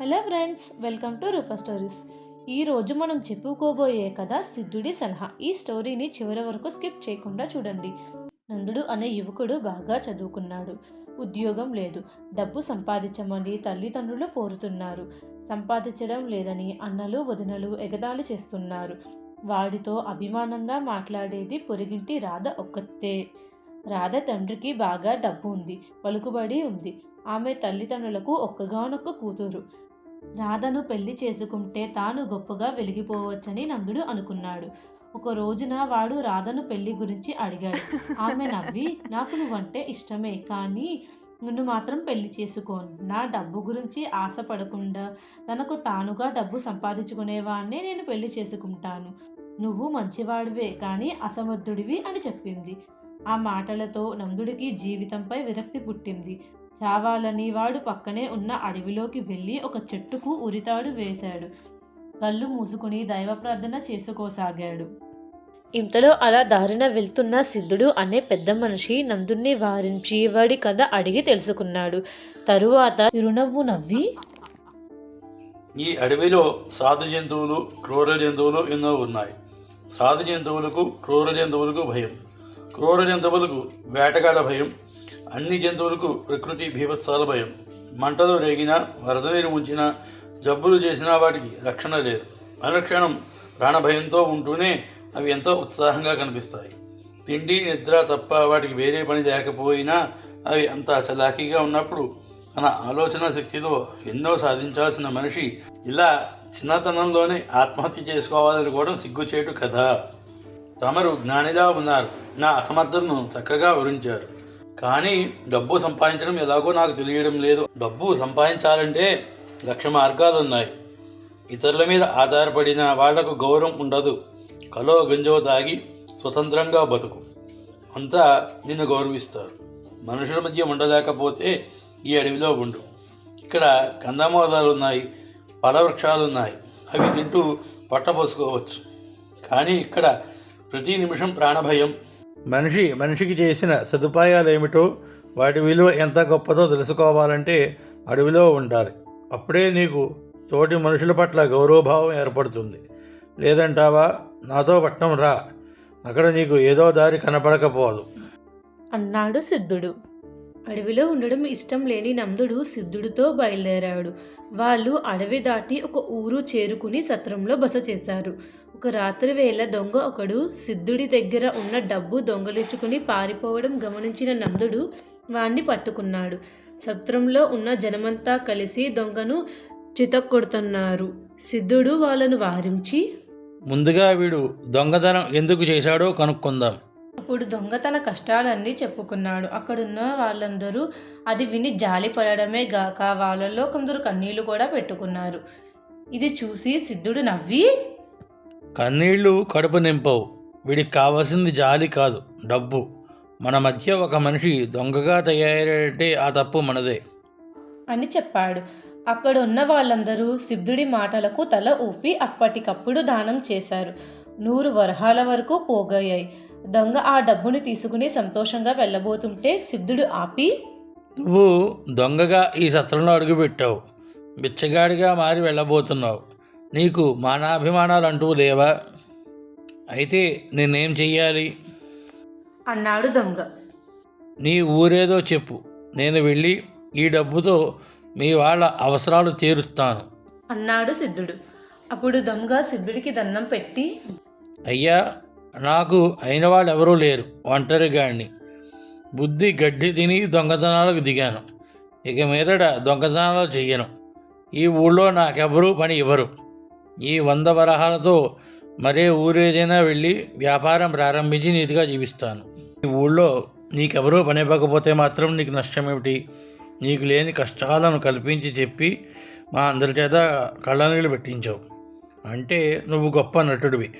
Hello friends welcome to Rupa stories ఈ రోజు మనం చెప్పుకోబోయే కథ సిద్ధుడి సలహా. ఈ స్టోరీని చివరి వరకు స్కిప్ చేయకుండా చూడండి. నందుడు అనే యువకుడు బాగా చదువుకున్నాడు. ఉద్యోగం లేదు. డబ్బు సంపాదించమని తల్లిదండ్రులు కోరుతున్నారు. సంపాదించడం లేదని అన్నలు వదినలు ఎగదాలు చేస్తున్నారు. వాడితో అభిమానంగా మాట్లాడేది పొరిగింటి రాధ ఒక్కతే. రాధ తండ్రికి బాగా డబ్బు ఉంది పలుకుబడి ఉంది. ఆమె తల్లిదండ్రులకు ఒక్కగానొక్క కూతురు. రాధను పెళ్ళి చేసుకుంటే తాను గొప్పగా వెలిగిపోవచ్చని నందుడు అనుకున్నాడు. ఒక రోజున వాడు రాధను పెళ్ళి గురించి అడిగాడు. ఆమె నవ్వి నాకు నువ్వంటే ఇష్టమే కానీ నిన్ను మాత్రం పెళ్ళి చేసుకోను. నా డబ్బు గురించి ఆశపడకుండా తనకు తానుగా డబ్బు సంపాదించుకునేవాడినే నేను పెళ్ళి చేసుకుంటాను. నువ్వు మంచివాడివే కానీ అసమర్థుడివి అని చెప్పింది. ఆ మాటలతో నందుడికి జీవితంపై విరక్తి పుట్టింది. చావాలని వాడు పక్కనే ఉన్న అడవిలోకి వెళ్ళి ఒక చెట్టుకు ఉరితాడు వేశాడు. కళ్ళు మూసుకుని దైవ ప్రార్థన చేసుకోసాగాడు. ఇంతలో అలా దారిన వెళ్తున్న సిద్ధుడు అనే పెద్ద మనిషి నందుణ్ణి వారించి వాడి కథ అడిగి తెలుసుకున్నాడు. తరువాత చిరునవ్వు నవ్వి ఈ అడవిలో సాధు జంతువులు క్రూర జంతువులు ఎన్నో ఉన్నాయి. సాధు జంతువులకు క్రూర జంతువులకు భయం. క్రూర జంతువులకు వేటగాళ్ళ భయం అన్ని జంతువులకు ప్రకృతి భీభత్సాల భయం. మంటలు రేగినా వరద నీరు ముంచినా జబ్బులు చేసినా వాటికి రక్షణ లేదు. అనుక్షణం ప్రాణభయంతో ఉంటూనే అవి ఎంతో ఉత్సాహంగా కనిపిస్తాయి. తిండి నిద్ర తప్ప వాటికి వేరే పని లేకపోయినా అవి అంత చలాకీగా ఉన్నప్పుడు తన ఆలోచన శక్తితో ఎన్నో సాధించాల్సిన మనిషి ఇలా చిన్నతనంలోనే ఆత్మహత్య చేసుకోవాలనుకోవడం సిగ్గుచేటు కథ. తమరు జ్ఞానిగా ఉన్నారు. నా అసమర్థతను చక్కగా వివరించారు. కానీ డబ్బు సంపాదించడం ఎలాగో నాకు తెలియడం లేదు. డబ్బు సంపాదించాలంటే లక్ష మార్గాలు ఉన్నాయి. ఇతరుల మీద ఆధారపడిన వాళ్ళకు గౌరవం ఉండదు. కలో గంజో తాగి స్వతంత్రంగా బతుకు. అంతా నిన్ను గౌరవిస్తారు. మనుషుల మధ్య ఉండలేకపోతే ఈ అడవిలో ఉండు. ఇక్కడ కందమూలాలు ఉన్నాయి పలవృక్షాలు ఉన్నాయి. అవి తింటూ పట్టపోసుకోవచ్చు కానీ ఇక్కడ ప్రతి నిమిషం ప్రాణభయం. మనిషి మనిషికి చేసిన సదుపాయాలు ఏమిటో వాటి విలువ ఎంత గొప్పదో తెలుసుకోవాలంటే అడవిలో ఉండాలి. అప్పుడే నీకు తోటి మనుషుల పట్ల గౌరవభావం ఏర్పడుతుంది. లేదంటావా? నాతో పట్టణం రా. అక్కడ నీకు ఏదో దారి కనపడకపోదు. అన్నాడు సిద్ధుడు. అడవిలో ఉండడం ఇష్టం లేని నందుడు సిద్ధుడితో బయలుదేరాడు. వాళ్ళు అడవి దాటి ఒక ఊరు చేరుకుని సత్రంలో బస చేశారు. ఒక రాత్రి వేళ దొంగ ఒకడు సిద్ధుడి దగ్గర ఉన్న డబ్బు దొంగలించుకుని పారిపోవడం గమనించిన నందుడు వాణ్ణి పట్టుకున్నాడు. సత్రంలో ఉన్న జనమంతా కలిసి దొంగను చితక్కొడుతున్నారు. సిద్ధుడు వాళ్ళను వారించి ముందుగా వీడు దొంగతనం ఎందుకు చేశాడో కనుక్కుందాం. అప్పుడు దొంగ తన కష్టాలన్నీ చెప్పుకున్నాడు. అక్కడున్న వాళ్ళందరూ అది విని జాలి పడడమే గాక వాళ్ళలో కొందరు కన్నీళ్ళు కూడా పెట్టుకున్నారు. ఇది చూసి సిద్ధుడు నవ్వి కన్నీళ్ళు కడుపు నింపవు. వీడికి కావాల్సింది జాలి కాదు డబ్బు. మన మధ్య ఒక మనిషి దొంగగా తయారంటే ఆ తప్పు మనదే. అని చెప్పాడు. అక్కడ ఉన్న వాళ్ళందరూ సిద్ధుడి మాటలకు తల ఊపి అప్పటికప్పుడు దానం చేశారు. నూరు వరహాల వరకు పోగయ్యాయి. దొంగ ఆ డబ్బుని తీసుకుని సంతోషంగా వెళ్ళబోతుంటే సిద్ధుడు ఆపి నువ్వు దొంగగా ఈ సత్రంలో అడుగుపెట్టావు. బిచ్చగాడిగా మారి వెళ్ళబోతున్నావు. నీకు మానాభిమానాలు అంటూ లేవా? అయితే నేనేం చెయ్యాలి? అన్నాడు దొంగ. నీ ఊరేదో చెప్పు. నేను వెళ్ళి ఈ డబ్బుతో మీ వాళ్ళ అవసరాలు తీరుస్తాను. అన్నాడు సిద్ధుడు. అప్పుడు దొంగ సిద్ధుడికి దండం పెట్టి అయ్యా నాకు అయిన వాళ్ళు ఎవరూ లేరు. ఒంటరిగాడిని. బుద్ధి గడ్డి తిని దొంగతనాలకు దిగాను. ఇక మీదట దొంగతనాలు చెయ్యను. ఈ ఊళ్ళో నాకెవరూ పని ఇవ్వరు. ఈ వంద వరహాలతో మరే ఊరేదైనా వెళ్ళి వ్యాపారం ప్రారంభించి నీతిగా జీవిస్తాను. ఈ ఊళ్ళో నీకెవరూ పని ఇవ్వకపోతే మాత్రం నీకు నష్టం ఏమిటి నీకు లేని కష్టాలను కల్పించి చెప్పి మా అందరి చేత కళ్ళనీళ్ళు పెట్టించావు. అంటే నువ్వు గొప్ప నటుడివి.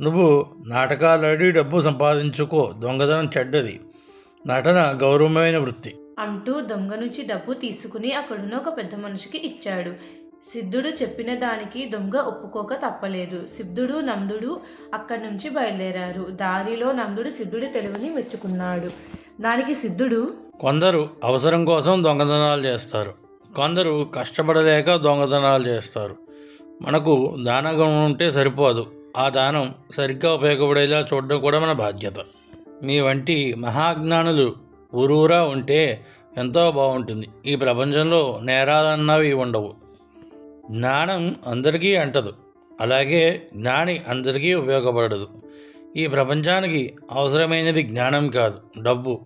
నువ్వు నాటకాలాడి డబ్బు సంపాదించుకో. దొంగతనం చెడ్డది. నటన గౌరవమైన వృత్తి. అంటూ దొంగ నుంచి డబ్బు తీసుకుని అక్కడున్న ఒక పెద్ద మనిషికి ఇచ్చాడు. సిద్ధుడు చెప్పిన దానికి దొంగ ఒప్పుకోక తప్పలేదు. సిద్ధుడు నందుడు అక్కడి నుంచి బయలుదేరారు. దారిలో నందుడు సిద్ధుడి తెలివిని మెచ్చుకున్నాడు. దానికి సిద్ధుడు కొందరు అవసరం కోసం దొంగతనాలు చేస్తారు. కొందరు కష్టపడలేక దొంగతనాలు చేస్తారు. మనకు దానగుణం ఉంటే సరిపోదు. ఆ దానం సరిగ్గా ఉపయోగపడేలా చూడడం కూడా మన బాధ్యత. మీ వంటి మహాజ్ఞానులు ఊరూరా ఉంటే ఎంతో బాగుంటుంది. ఈ ప్రపంచంలో నేరాలన్నవి ఉండవు. జ్ఞానం అందరికీ అంటదు. అలాగే జ్ఞాని అందరికీ ఉపయోగపడదు. ఈ ప్రపంచానికి అవసరమైనది జ్ఞానం కాదు డబ్బు.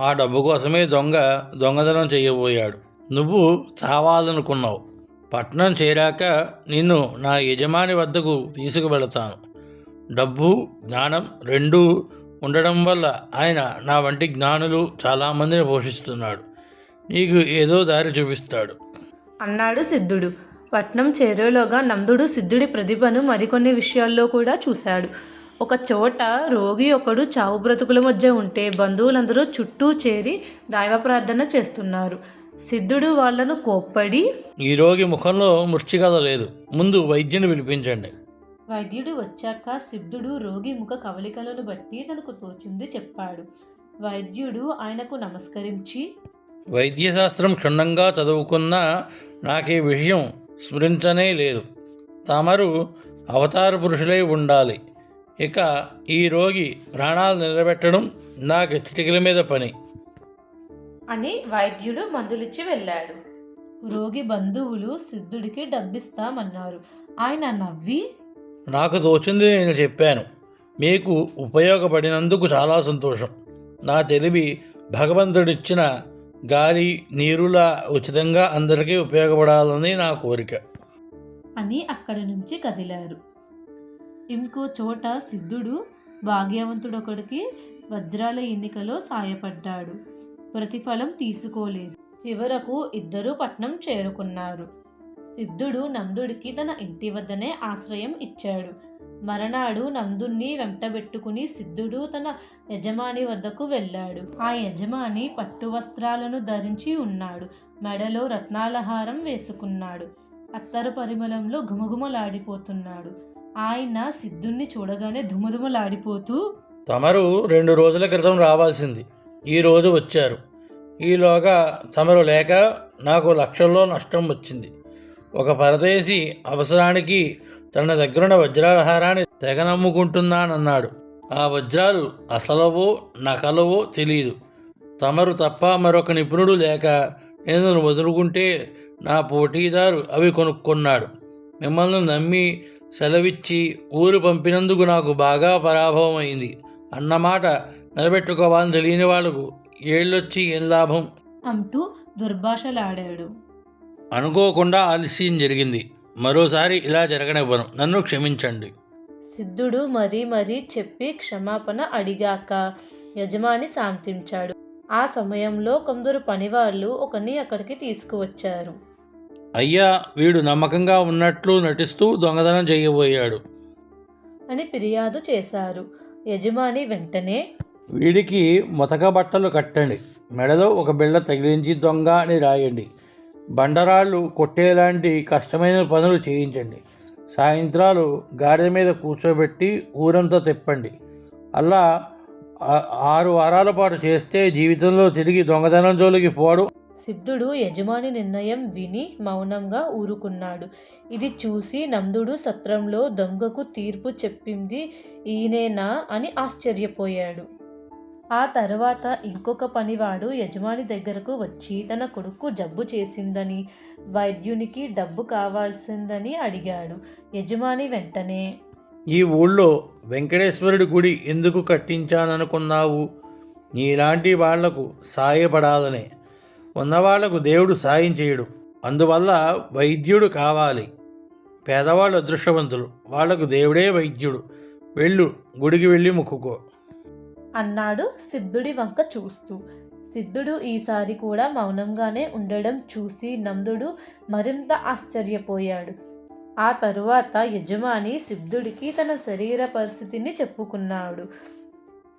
ఆ డబ్బు కోసమే దొంగ దొంగతనం చేయబోయాడు. నువ్వు చావాలనుకున్నావు. పట్నం చేరాక నిన్ను నా యజమాని వద్దకు తీసుకువెళతాను. డబ్బు జ్ఞానం రెండూ ఉండడం వల్ల ఆయన నా వంటి జ్ఞానులు చాలామందిని పోషిస్తున్నాడు. నీకు ఏదో దారి చూపిస్తాడు. అన్నాడు సిద్ధుడు. పట్నం చేరేలోగా నందుడు సిద్ధుడి ప్రతిభను మరికొన్ని విషయాల్లో కూడా చూశాడు. ఒక చోట రోగి ఒకడు చావు బ్రతుకుల మధ్య ఉంటే బంధువులందరూ చుట్టూ చేరి దైవ ప్రార్థన చేస్తున్నారు. సిద్ధుడు వాళ్ళను కోప్పడి ఈ రోగి ముఖంలో మృత్యుకథ లేదు. ముందు వైద్యుని పిలిపించండి. వైద్యుడు వచ్చాక సిద్ధుడు రోగి ముఖ కవలికలను బట్టి తనకు తోచింది చెప్పాడు. వైద్యుడు ఆయనకు నమస్కరించి వైద్యశాస్త్రం క్షుణ్ణంగా చదువుకున్నా నాకు ఈ విషయం స్మరించనే లేదు. తమరు అవతార పురుషులై ఉండాలి. ఇక ఈ రోగి ప్రాణాలు నిలబెట్టడం నాకు చిటికల మీద పని. అని వైద్యుడు మందులిచ్చి వెళ్ళాడు. రోగి బంధువులు సిద్ధుడికి డబ్బిస్తామన్నారు. ఆయన నవ్వి నాకు తోచింది నేను చెప్పాను. మీకు ఉపయోగపడినందుకు చాలా సంతోషం. నా తెలివి భగవంతుడిచ్చిన గాలి నీరులా ఉచితంగా అందరికీ ఉపయోగపడాలని నా కోరిక. అని అక్కడి నుంచి కదిలారు. ఇంకో చోట సిద్ధుడు భాగ్యవంతుడొకడికి వజ్రాల ఎన్నికలో సాయపడ్డాడు. ప్రతిఫలం తీసుకోలేదు. చివరకు ఇద్దరూ పట్నం చేరుకున్నారు. సిద్ధుడు నందుడికి తన ఇంటి వద్దనే ఆశ్రయం ఇచ్చాడు. మరనాడు నందుణ్ణి వెంటబెట్టుకుని సిద్ధుడు తన యజమాని వద్దకు వెళ్ళాడు. ఆ యజమాని పట్టు వస్త్రాలను ధరించి ఉన్నాడు. మెడలో రత్నాలహారం వేసుకున్నాడు. అత్తరు పరిమళంలో ఘుమఘుమలాడిపోతున్నాడు. ఆయన సిద్ధుణ్ణి చూడగానే ధుమధుమలాడిపోతూ తమరు రెండు రోజుల క్రితం రావాల్సింది. ఈ రోజు వచ్చారు. ఈలోగా తమరు లేక నాకు లక్షల్లో నష్టం వచ్చింది. ఒక పరదేశి అవసరానికి తన దగ్గరున్న వజ్రాలహారాన్ని తెగనమ్ముకుంటున్నానన్నాడు. ఆ వజ్రాలు అసలవో నకలవో తెలియదు తమరు తప్ప మరొక నిపుణుడు లేక నేను వదులుకుంటే నా పోటీదారు అవి కొనుక్కున్నాడు. మిమ్మల్ని నమ్మి సెలవిచ్చి ఊరు పంపినందుకు నాకు బాగా పరాభవం అయింది అన్నమాట నిలబెట్టుకోవాలని తెలియని వాళ్ళకు ఏళ్ళొచ్చి ఏం లాభం? అంటూ దుర్భాషలాడాడు. అనుకోకుండా ఆలస్యం జరిగింది. మరోసారి ఇలా జరగనివ్వను. నన్ను క్షమించండి. సిద్ధుడు మరీ మరీ చెప్పి క్షమాపణ అడిగాక యజమాని శాంతించాడు. ఆ సమయంలో కొందరు పనివాళ్ళు ఒకని అక్కడికి తీసుకువచ్చారు. అయ్యా వీడు నమ్మకంగా ఉన్నట్లు నటిస్తూ దొంగతనం చేయబోయాడు. అని ఫిర్యాదు చేశారు. యజమాని వెంటనే వీడికి మొతక బట్టలు కట్టండి. మెడలో ఒక బిళ్ళ తగిలించి దొంగ అని రాయండి. బండరాళ్ళు కొట్టేలాంటి కష్టమైన పనులు చేయించండి. సాయంత్రాలు గాడిద మీద కూర్చోబెట్టి ఊరంతా తిప్పండి. అలా ఆరు వారాల పాటు చేస్తే జీవితంలో తిరిగి దొంగతనం జోలికి పోడు. సిద్ధుడు యజమాని నిర్ణయం విని మౌనంగా ఊరుకున్నాడు. ఇది చూసి నందుడు సత్రంలో దొంగకు తీర్పు చెప్పింది ఈయనేనా అని ఆశ్చర్యపోయాడు. ఆ తర్వాత ఇంకొక పనివాడు యజమాని దగ్గరకు వచ్చి తన కొడుకు జబ్బు చేసిందని వైద్యునికి డబ్బు కావాల్సిందని అడిగాడు. యజమాని వెంటనే ఈ ఊళ్ళో వెంకటేశ్వరుడి గుడి ఎందుకు కట్టించాననుకున్నావు? నీలాంటి వాళ్ళకు సాయపడాలనే. ఉన్నవాళ్ళకు దేవుడు సాయం చేయడు. అందువల్ల వైద్యుడు కావాలి. పేదవాళ్ళు అదృష్టవంతులు. వాళ్ళకు దేవుడే వైద్యుడు. వెళ్ళు గుడికి వెళ్ళి ముక్కుకో. అన్నాడు సిద్ధుడి వంక చూస్తూ. సిద్ధుడు ఈసారి కూడా మౌనంగానే ఉండడం చూసి నందుడు మరింత ఆశ్చర్యపోయాడు. ఆ తరువాత యజమాని సిద్ధుడికి తన శరీర పరిస్థితిని చెప్పుకున్నాడు.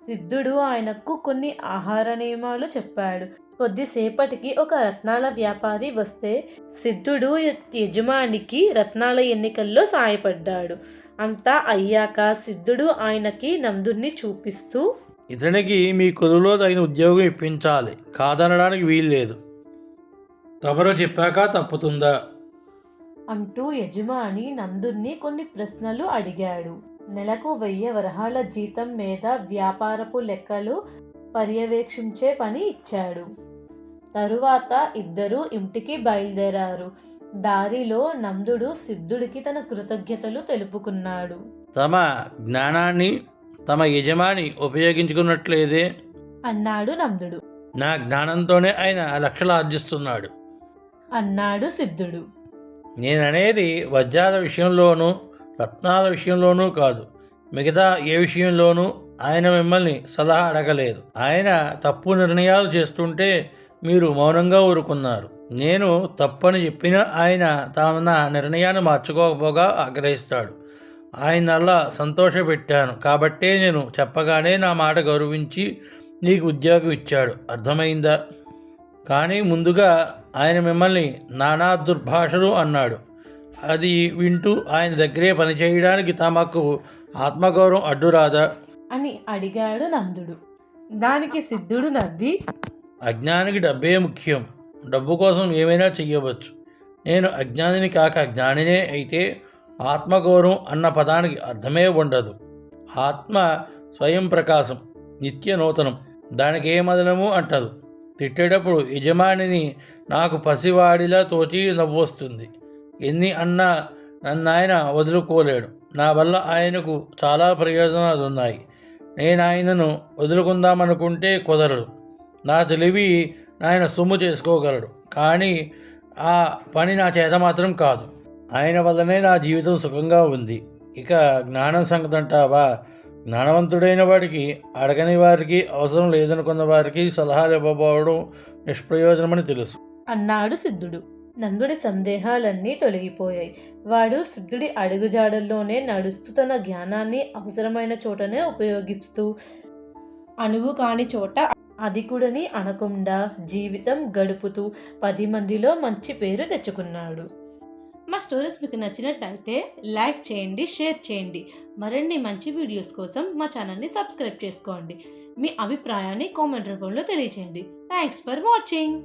సిద్ధుడు ఆయనకు కొన్ని ఆహార నియమాలు చెప్పాడు. కొద్దిసేపటికి ఒక రత్నాల వ్యాపారి వస్తే సిద్ధుడు యజమానికి రత్నాల ఎన్నికల్లో సాయపడ్డాడు. అంతా అయ్యాక సిద్ధుడు ఆయనకి నందుని చూపిస్తూ ఇతనికి మీ కొలువులో తగిన ఉద్యోగం ఇప్పించాలి కాదనడానికి వీల్లేదు. తమరు చెప్పాక తప్పుతుందా? అంటూ యజమాని నందుణ్ణి కొన్ని ప్రశ్నలు అడిగాడు. నెలకు వెయ్యి వరహాల జీతం మీద వ్యాపారపు లెక్కలు పర్యవేక్షించే పని ఇచ్చాడు. తరువాత ఇద్దరూ ఇంటికి బయలుదేరారు. దారిలో నందుడు సిద్ధుడికి తన కృతజ్ఞతలు తెలుపుకున్నాడు. తమ జ్ఞానాన్ని తమ యజమాని ఉపయోగించుకున్నట్లేదే? అన్నాడు నందుడు. నా జ్ఞానంతోనే ఆయన లక్షలు ఆర్జిస్తున్నాడు అన్నాడు సిద్ధుడు. నేననేది వజ్రాల విషయంలోనూ రత్నాల విషయంలోనూ కాదు. మిగతా ఏ విషయంలోనూ ఆయన మిమ్మల్ని సలహా అడగలేదు. ఆయన తప్పు నిర్ణయాలు చేస్తుంటే మీరు మౌనంగా ఊరుకున్నారు. నేను తప్పని చెప్పిన ఆయన తాము నా నిర్ణయాన్ని మార్చుకోకపోగా ఆగ్రహిస్తాడు. ఆయన అలా సంతోషపెట్టాను. కాబట్టే నేను చెప్పగానే నా మాట గౌరవించి నీకు ఉద్యోగం ఇచ్చాడు. అర్థమైందా? కానీ ముందుగా ఆయన మిమ్మల్ని నానా దుర్భాషలు అన్నాడు. అది వింటూ ఆయన దగ్గరే పనిచేయడానికి తమకు ఆత్మగౌరవం అడ్డురాదా అని అడిగాడు నందుడు. దానికి సిద్ధుడు నవ్వి అజ్ఞానికి డబ్బే ముఖ్యం. డబ్బు కోసం ఏమైనా చెయ్యవచ్చు. నేను అజ్ఞానిని కాక జ్ఞానినే అయితే ఆత్మగౌరవం అన్న పదానికి అర్థమే ఉండదు. ఆత్మ స్వయం ప్రకాశం నిత్య నూతనం దానికి ఏ మదనము అంటదు. తిట్టేటప్పుడు యజమానిని నాకు పసివాడిలా తోచి నవ్వొస్తుంది. ఎన్ని అన్నా నన్ను ఆయన వదులుకోలేడు. నా వల్ల ఆయనకు చాలా ప్రయోజనాలు ఉన్నాయి నేను ఆయనను వదులుకుందామనుకుంటే కుదరదు. నా తెలివి ఆయన సొమ్ము చేసుకోగలడు. కానీ ఆ పని నా చేత మాత్రం కాదు. ఆయన వల్లనే నా జీవితం సుఖంగా ఉంది. ఇక జ్ఞానం సంగతి అంటావా జ్ఞానవంతుడైన వాడికి అడగని వారికి అవసరం లేదనుకున్న వారికి సలహాలు ఇవ్వబోవడం నిష్ప్రయోజనమని తెలుసు. అన్నాడు సిద్ధుడు. నందుడి సందేహాలన్నీ తొలగిపోయాయి. వాడు సిద్ధుడి అడుగుజాడల్లోనే నడుస్తూ తన జ్ఞానాన్ని అవసరమైన చోటనే ఉపయోగిస్తూ అనువు కాని చోట అధికుడని అనకుండా జీవితం గడుపుతూ పది మందిలో మంచి పేరు తెచ్చుకున్నాడు. మా స్టోరీస్ మీకు నచ్చినట్టయితే లైక్ చేయండి షేర్ చేయండి. మరిన్ని మంచి వీడియోస్ కోసం మా ఛానల్ని సబ్స్క్రైబ్ చేసుకోండి. మీ అభిప్రాయాన్ని కామెంట్ రూపంలో తెలియచేయండి. Thanks for watching